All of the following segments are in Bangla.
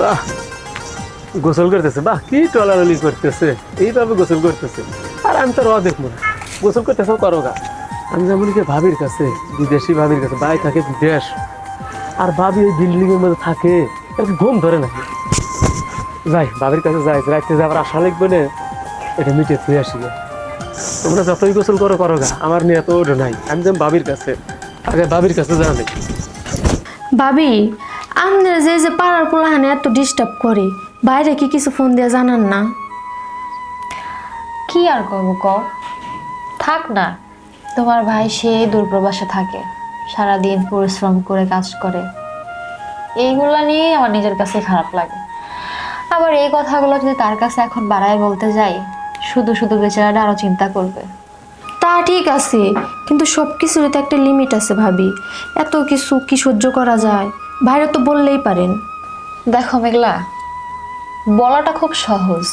বাহ, গোসল করতেছে, বাহ, কি টলারলি করতেছে, এইভাবে গোসল করতেছে। আর আমি তো দেখব না। গোসল করতেছে করো গা আমি যেমন কি ভাবির কাছে, বিদেশি ভাবির কাছে, ভাই থাকে বিদেশ। আর ভাবি ওই বিল্ডিং এর মধ্যে থাকে ঘুম ধরে নাকি যাই, ভাবির কাছে যাই, রাইতে যাবার আশা লাগবে না, এটা মিটে থুয়ে আসি। তোমরা যতই গোসল করো করো গা, আমার নিয়ে তো ওটা নাই। আমি যেমন ভাবির কাছে, আগে ভাবির কাছে নেই ভাবি আপনারা যে যে পাড়ার পোলাহানে এত ডিস্টার্ব করে বাইরে কি কিছু ফোন দিয়ে জানান না? কি আর করব ক থাক না তোমার ভাই সে দূরপ্রবাসে থাকে সারাদিন পরিশ্রম করে কাজ করে। এইগুলা নিয়ে আমার নিজের কাছে খারাপ লাগে। আবার এই কথাগুলো যদি তার কাছে এখন বাড়ায় বলতে যাই শুধু শুধু বেচারাটা আরও চিন্তা করবে। তা ঠিক আছে কিন্তু সব কিছুরই তো একটা লিমিট আছে ভাবি। এত কিছু কি সহ্য করা যায়? বাইরে তো বললেই পারেন। দেখো মেঘলা, বলাটা খুব সহজ,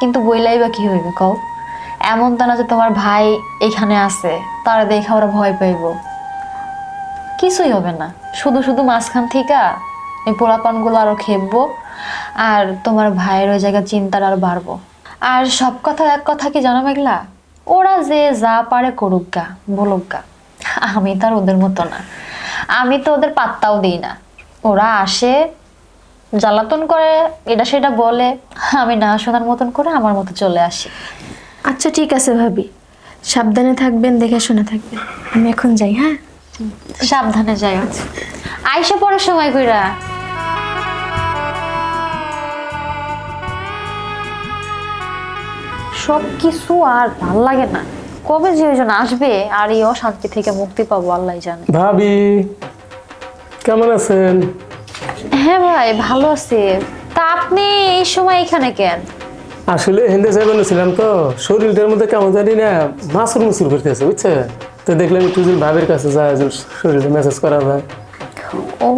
কিন্তু বইলাই বা কি হইবে কও? এমন তা না যে তোমার ভাই এখানে আছে, তারা দেখে ওরা ভয় পাইব। কিছুই হবে না। শুধু শুধু মাঝখান থেকে এই পোলাপানগুলো আরও খেপবো, আর তোমার ভাইয়ের ওই জায়গায় চিন্তার আরও বাড়বো। আর সব কথা এক কথা কি জানো মেঘলা? ওরা যে যা পারে করুক গা, বলুক গা। আমি তো আর ওদের মতো না। আমি তো ওদের পাত্তাও দিই না। ওরা আসে জ্বালাতন করে এটা সেটা বলে আমি না শোনার মতন করে আমার মতো চলে আসি। আচ্ছা ঠিক আছে ভাবি। সাবধানে থাকবেন দেখে শুনে থাকবেন। আমি এখন যাই হ্যাঁ? সাবধানে যাই আইসা পরে সময় কইরা। সব কিছু আর ভালো লাগে না। কবে যে আসবে আর এই অশান্তি থেকে মুক্তি পাবো আল্লাহ জানে। ভাবি। কেমন আছেন? হ্যাঁ ভাই ভালো আছি। তা আপনি এই সময় এখানে কেন? আসলে হিন্দে যাই বলেছিলাম তো শরীরটার মধ্যে কেমন জানি না মাসুর মুসুর করতেছে বুঝছে তো দেখলাম একটু যদি ভাবের কাছে যায় যে শরীরে মেসেজ করা যায়। ও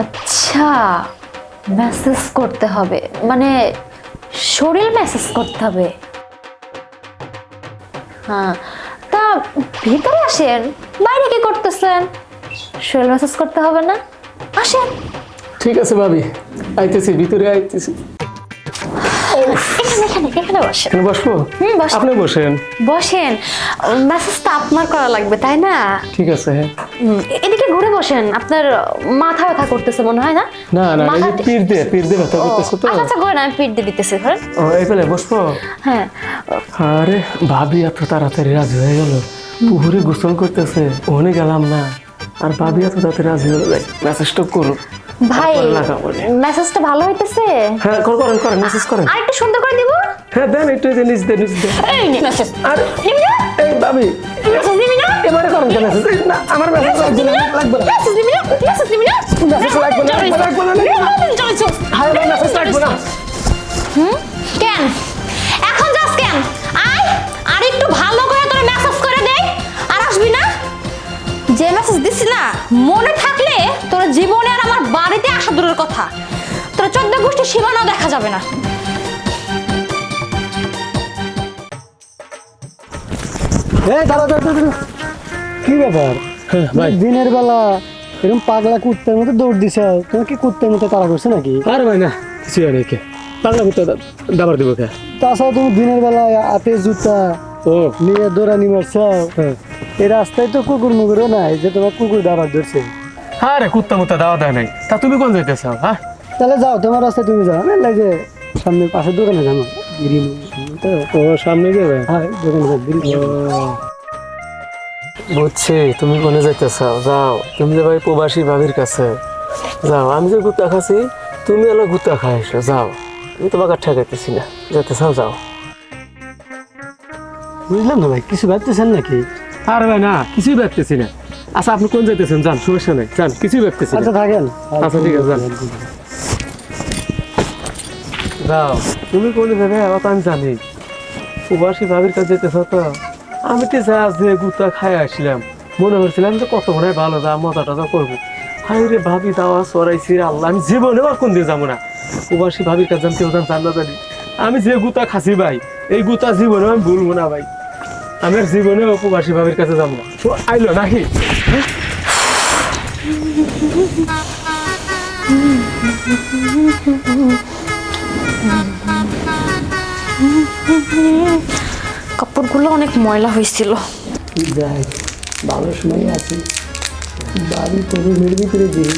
আচ্ছা। মেসেজ করতে হবে। মানে শরীর মেসেজ করতে হবে? হ্যাঁ। তা ভিতরে আসেন বাইরে কি করতেছেন? শরীর মেসেজ করতে হবে না? আসেন। ঠিক আছে ভাবি আইতেছি ভিতরে আইতেছি। এখানে এখানে এখানে বসেন। এখানে বসবো? হুম, বসেন। আপনি বসেন। বসেন। মেসেজটা আপনার করা লাগবে তাই না? ঠিক আছে হ্যাঁ। এদিকে ঘুরে বসেন। আপনার মাথা ব্যথা করতেছে মনে হয় না? না না এই মাথা যে দিয়ে পীর দিয়ে ব্যথা করতেছে তো। আচ্ছা ঘুরেন পিঠ দিয়ে দিতেছি ঘুরেন। ও এই পেলে বসবো? হ্যাঁ। আরে ভাবি এত তাড়াতাড়ি রাজি হয়ে গেল। পুকুরে গোসল করতেছে ওখানে গেলাম না। আর ভাবি এত তাড়াতাড়ি রাজি হয়ে যায় মেসেজটা করুন। ভাই। মেসেজটা ভালো হইতেছে? হ্যাঁ কর- করেন করেন মেসেজ করেন। আর একটু সুন্দর করে দিব? হ্যাঁ দেন একটু যে নিচ দিয়ে নিচ দিয়ে এই নে মেসেজ আর এই ভাবি মেসেজ দিবি না? এবারে করেন কেন? এই, না আমার মেসেজ লাগবে না লাগবে না। মেসেজ দিবি না? মেসেজ দিবি না? Message লাগবে না, লাগবে না, হাই মেসেজ লাগবে না। হুম? কেন? কথা। তোর চোদ্দ গোষ্ঠী সীমানাও দেখা যাবে না। এই। কি ব্যাপার? হ্যাঁ ভাই। দিনের বেলা এরকম পাগলা কুত্তের মতো দৌড় দিছে। তুমি কি কুত্তের মতো তাড়া করছে নাকি? আরে ভাই না কিছু নাকি বাংলা ভিতরে দাবার দিব কে? তাছাড়া তুমি দিনের বেলা হাতে জুতা ও। নিয়ে দৌড়ানি মারছ। হ্যাঁ। এই রাস্তায় তো কুকুর মুকুরও নাই যে তোমার কুকুর দাবার ধরছে। আরে কুত্তা মুত্তা দাওয়া দেয় নাই। তা তুমি কোন চাও হ্যাঁ? তাহলে যাও তোমার রাস্তায় তুমি যাও। না যে সামনে পাশে দোকানে যাব গ্রিন তো ও সামনে যাবে? হ্যাঁ দোকানে গ্রিন বুঝছি তুমি কোনে যাইতে চাও যাও তুমি যে ভাই প্রবাসী ভাবির কাছে। যাও আমি যে গুত্তা খাচ্ছি তুমি এলো গুত্তা খাই এসো যাও। আমি তোমাকে ঠেকাইতেছি না। যেতে চাও যাও। বুঝলাম না ভাই কিছু ভাবতেছেন নাকি? আর ভাই না কিছুই ভাবতেছি না। আচ্ছা আপনি কোন যাইতেছেন? যান সমস্যা নেই। যান কিছুই ভাবতেছি না। আচ্ছা থাকেন। আচ্ছা, ঠিক আছে, যান। যাও। তুমি কোনে যাবে এবার তো আমি জানি। প্রবাসী ভাবির কাছে যেতে চাও তো? আমি তো যা যে গুতা খাই আসলাম। মনে করছিলাম যে কত মনে হয় ভালো যা মজা টজা করব। হাই রে ভাবি দাওয়া সরাইছি আল্লাহ আমি জীবনেও আর কোন দিয়ে যাব না। প্রবাসী ভাবির কাছে আমি কেউ জান জান না জানি। আমি যে গুতা খাসি ভাই এই গুতা জীবনেও আমি ভুলবো না ভাই। আমি আর জীবনেও প্রবাসী ভাবির কাছে যাব না। আইলো নাকি? কাপড়গুলো অনেক ময়লা হয়েছিল। যাই ভালো সময় আছে। বাড়ি তো রুমের ভিতরে দিই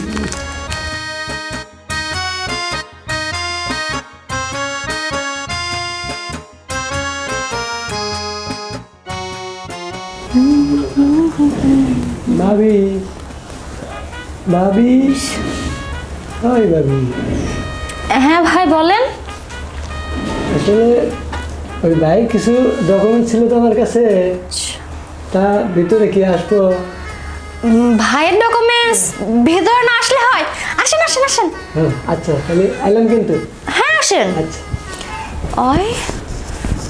ভাবি ভাবি ওই ভাবি। হ্যাঁ ভাই বলেন। আসলে ওই ভাই কিছু ডকুমেন্ট ছিল তো আমার কাছে। তা ভিতরে কি আসব? ভাইয়ের ডকুমেন্টস ভেতরে না আসলে হয়। আসেন আসেন আসেন। হ্যাঁ আচ্ছা তাহলে এলাম কিন্তু। হ্যাঁ আসেন। আচ্ছা। ওই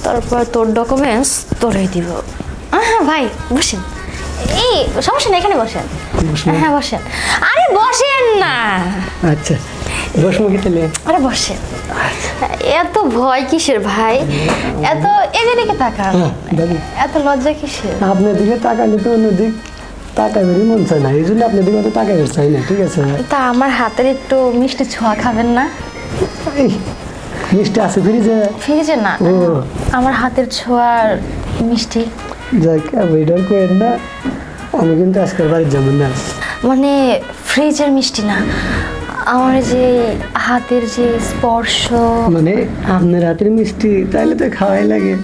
তারপর তোর ডকুমেন্টস তোরাই দিব। হ্যাঁ ভাই বসেন। এই সমস্যা নেই এখানে বসেন। হ্যাঁ বসেন। আরে বসেন না। আচ্ছা বসমো কি তাহলে? আরে বসেন। এত ভয় কিসের ভাই? এত এদিকে তাকান? হ্যাঁ এত লজ্জা কিসের? আপনার দিকে তাকালে তো অন্য দিক তাকাবেরই মন চায় না। এই জন্য আপনার দিকে অত তাকাবে চাই না ঠিক আছে? তা আমার হাতের একটু মিষ্টি ছোঁয়া খাবেন না? মিষ্টি আছে ফ্রিজে? ফ্রিজে না। আমার হাতের ছোঁয়ার মিষ্টি। যাক ওইটার করেন না আমি কিন্তু আজকের বাড়ির যাবেন না। মানে ফ্রিজের মিষ্টি না আমার যে হাতের যে স্পর্শ। মানে আপনার হাতের মিষ্টি তাইলে তো খাওয়াই লাগে।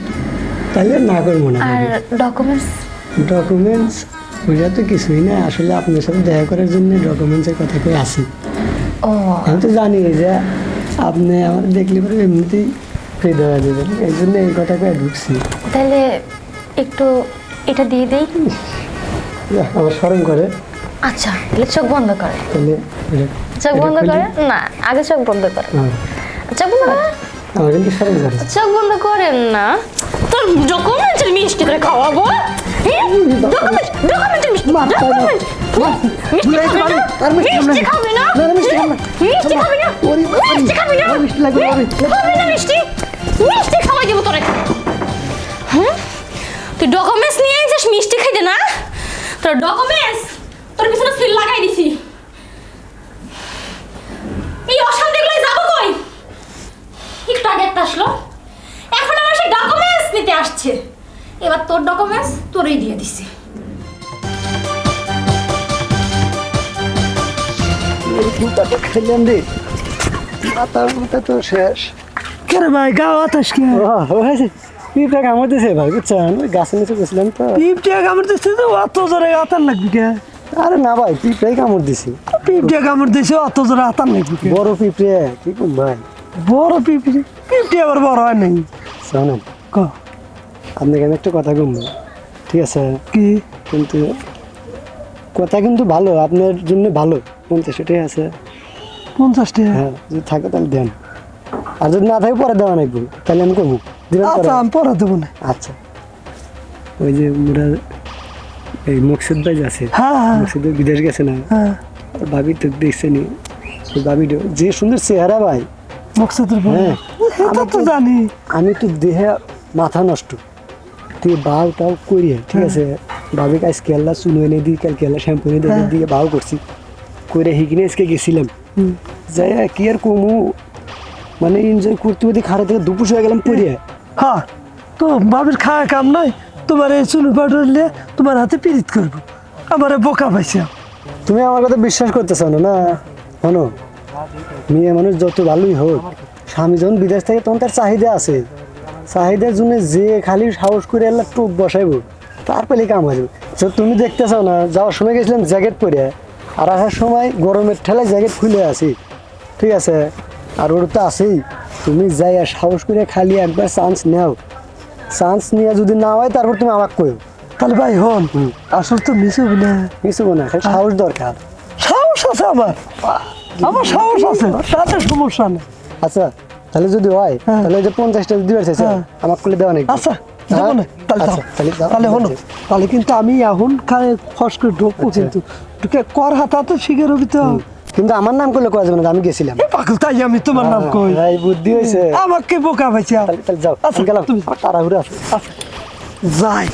তাইলে না করব না আর ডকুমেন্টস ডকুমেন্টস ওইটা তো কিছুই না আসলে আপনার সাথে দেখা করার জন্য ডকুমেন্টসের কথা কই আসি। ও। আমি তো জানি যে আপনি আমার দেখলে পরে এমনিতেই ফ্রি দেওয়া দেবেন এই জন্য এই কথা কয়ে ঢুকছি। তাহলে একটু এটা দিয়ে দেই। আমার স্মরণ করে। আচ্ছা তাহলে চোখ বন্ধ করে। চোখ বন্ধ করে? না আগে চোখ বন্ধ করে। হ্যাঁ, চোখ বন্ধ করে? চোখ বন্ধ করেন না। তোর ডকুমেন্টের মিষ্টি করে খাওয়াবো? মিষ্টি খাবে না? মিষ্টি খাবে না? মিষ্টি খাবে না। মিষ্টি খাবে না? মিষ্টি লাগবে, ভাবি। খাবে না মিষ্টি? মিষ্টি খাওয়াই দেবো তোরে। তুই ডকুমেন্টস নিয়ে আইছিস মিষ্টি খাইতে না? তোর ডকুমেন্টস তোর পিছনে সিল লাগাই দিছি। এই অশান্তিগুলো যাব কই? একটু আগে একটা আসলো। এখন আমার সে ডকুমেন্টস নিতে আসছে। এবার তোর ডকুমেন্টস তোরই দিয়ে দিছি। ফুলটা খেলেন রে। মাথার মাথা তো শেষ। কেন ভাই গা বাতাস কি পিঁপড়া কামড় দিছে ভাই বুঝছেন ওই গাছের নিচে গেছিলাম তো। পিপটিয়া কামড় দিচ্ছে তো অত জোরে আতার লাগবে কে? আরে না ভাই পিঁপড়াই কামড় দিছে। পিপটিয়া কামড় দিছে অত জোরে আতার লাগবে বড় পিঁপড়ে কি করব ভাই? বড় পিপড়ি পিপটি আবার বড় হয় নাই। শোনেন ক? আপনাকে আমি একটা কথা কম ঠিক আছে? কি? কিন্তু কথা কিন্তু ভালো আপনার জন্য ভালো। পঞ্চাশ টাকা আছে। পঞ্চাশ টাকা? হ্যাঁ যদি থাকে তাহলে দেন। আর যদি না থাকে পরে দেওয়া নাকবো তাহলে আমি করব। আচ্ছা আমি পরে দেবো না। আচ্ছা। ওই যে মোরা এই মকসুদ ভাই আছে হ্যাঁ হ্যাঁ। মকসুদ বিদেশ গেছে না? হ্যাঁ। ভাবি তো দেখছে নি ওই ভাবিটা যে সুন্দর চেহারা ভাই। মকসুদের হ্যাঁ। এটা তো জানি। আমি তো দেহে মাথা নষ্ট। তুই বাউ টাও করিয়ে ঠিক আছে? ভাবি কাজ কেল্লা চুলো এনে দিই কাল কেল্লা শ্যাম্পু এনে দিয়ে বাউ করছি। করে হিকিনে আজকে গেছিলাম। যাই কি আর কমু? মানে এনজয় করতে করতে খাড়া থেকে দুপুর হয়ে গেলাম পড়িয়ে হ্যাঁ তো বাবির খাওয়া কাম নাই তোমার এই চুলু পাউডার তোমার হাতে পিরিত করব। আমার বোকা পাইছে। তুমি আমার কথা বিশ্বাস করতেছ না না? শোনো মেয়ে মানুষ যত ভালোই হোক স্বামী যখন বিদেশ থেকে তখন তার চাহিদা আছে। চাহিদার জন্য যে খালি সাহস করে এলা টোপ বসাইবো তারপরে কাম আসবে তো তুমি দেখতেছ না যাওয়ার সময় গেছিলাম জ্যাকেট পরে আর আসার সময় গরমের ঠেলায় জ্যাকেট খুলে আসি ঠিক আছে? আর ওর তো আছেই। তুমি যাই আর সাহস করে খালি একবার চান্স নাও। চান্স নিয়ে যদি না হয় তারপর তুমি আমাকে কয়ো তাহলে ভাই হন আসল তো মিশে না। কিছু না খালি সাহস দরকার। সাহস আছে আমার। আমার সাহস আছে তাতে সমস্যা নেই। আচ্ছা তাহলে যদি হয় হ্যাঁ। তাহলে যে পঞ্চাশটা দিবার চাইছে হ্যাঁ। আমার করলে দেওয়া নাকি? আচ্ছা তাহলে আচ্ছা। তাহলে হলো। কিন্তু আমি এখন খায় ফস করে ঢুকবো আচ্ছা। কিন্তু। ঢুকে কর হাতা তো শিখে রবি তো। কিন্তু আমার নাম করলে কয়া যাবে না? আমি গেছিলাম। পাগল তাই আমি তোমার নাম কই? হ্যাঁ, এই বুদ্ধি হয়েছে আমাকে বোকা পাইছি। তাহলে যাও আচ্ছা, গেলাম। তুমি- তাড়াহুড়ো আছে। আচ্ছা। যাই।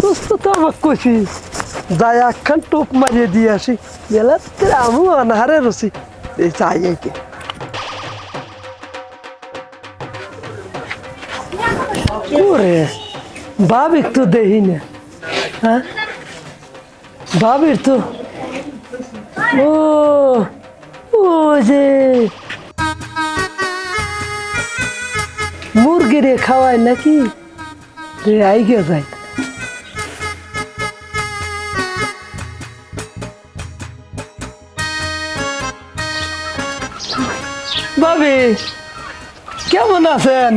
দোস্ত তো আমাকে কইছি যাই একখান টোপ মারিয়ে দিয়ে আসি। গেলে আমু অনাহারে রসি। এই চাই একে। ওরে ভাবিক তো দেখি না। হ্যাঁ? ভাবির তো ও যে। মুরগি রে খাওয়ায় নাকি? রে আইগে যায়। ভাবি কেমন আছেন?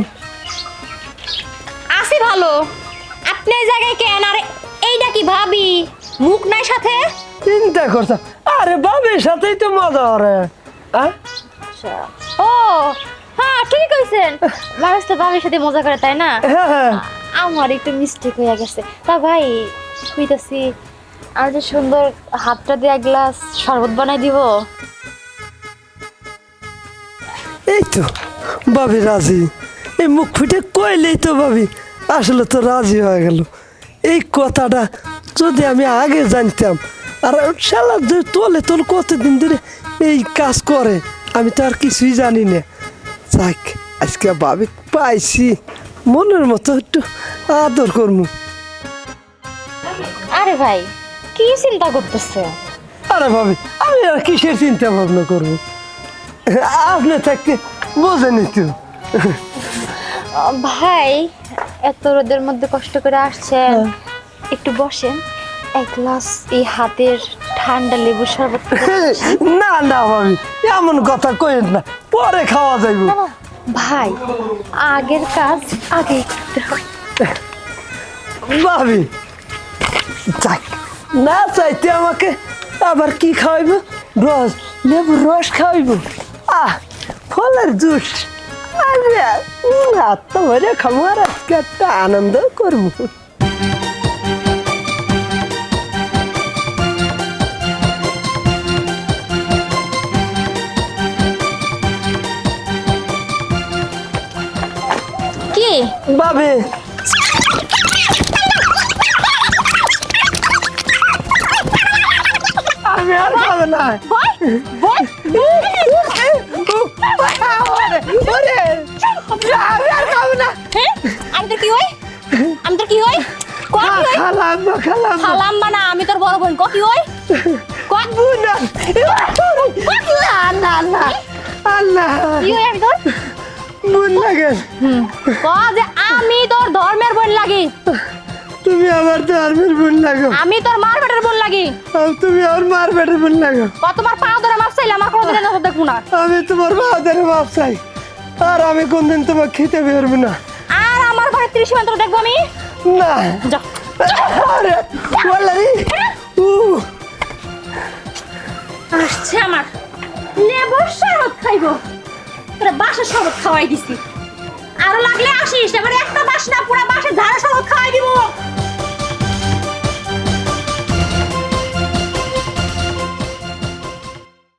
আছি ভালো। আপনি এই জায়গায় কেন? আর এইটা কি ভাবি? মুখ নাই সাথে? চিন্তা করতাম আরে ভাবির সাথেই তো মজা করে হ্যাঁ ও হ্যাঁ ঠিক কইছেন। মানুষ তো ভাবির সাথে মজা করে তাই না? হ্যাঁ হ্যাঁ। আমার একটু মিস্টেক হয়ে গেছে। তা ভাই কইতাছি আর যে সুন্দর হাতটা দিয়ে এক গ্লাস শরবত বানাই দিব? এই তো ভাবি রাজি। এই মুখ ফুটে কইলেই তো ভাবি আসলে তো রাজি হয়ে গেল। এই কথাটা যদি আমি আগে জানতাম আর শালা যে তোলে তোল কতদিন ধরে এই কাজ করে আমি তো আর কিছুই জানি না। যাক আজকে ভাবি পাইছি মনের মতো একটু আদর করব আরে ভাই কি চিন্তা করতেছে? আরে ভাবি আমি আর কিসের চিন্তা ভাবনা করব? আপনি থাকতে বোঝেনি তো। ভাই এত রোদের মধ্যে কষ্ট করে আসছেন একটু বসেন। এক গ্লাস এই হাতের ঠান্ডা লেবু শরবত না না ভাবি এমন কথা কইেন না। পরে খাওয়া যাইব। ভাই আগের কাজ আগে করতে। ভাবি যাই না চাইতে আমাকে আবার কি খাওয়াইব? রস লেবু রস খাওয়াইব? আহ ফলের জুস। আরে আত্ম ভরে খাব আর আজকে একটা আনন্দ করব। কি ভাবি। আমি আর খাব না। বল বল ওরে, আমি আর খাব না। হ্যাঁ? আমি তোর কি হই আমি তোর কি হই ক কি হই খালাম না আমি তোর বড় বোন। ক কি হই ক বুনা না না না। আল্লাহ কি হই আমি তোর? বুন লাগে। ক যে আমি তোর ধর্মের বোন লাগি। তুমি আমার ধর্মের বোন লাগো। আমি তোর মার বেটার বোন লাগি। তুমি আমার মার বেটের বোন লাগো। ক তোমার পা ধরে মাপ চাইলে আমার কোনো দিনের নজর দেখব না। আমি তোমার বাবাদের বাপ চাই। আর আমি কোনদিন তোমার খেতে বেরবো না। আর আমার ঘরে ত্রিশ সীমান্ত দেখব আমি। না। যা। আরে ওয়াল্লাহি উ। আসছে আমার। লেবুর শরবত খাইবো। তোরা বাসা শরবত খাওয়াই দিছি। আরও লাগলে আসিস, এবার একটা বাস না, পুরো বাসা ধারা শরবত খাওয়াই দিব।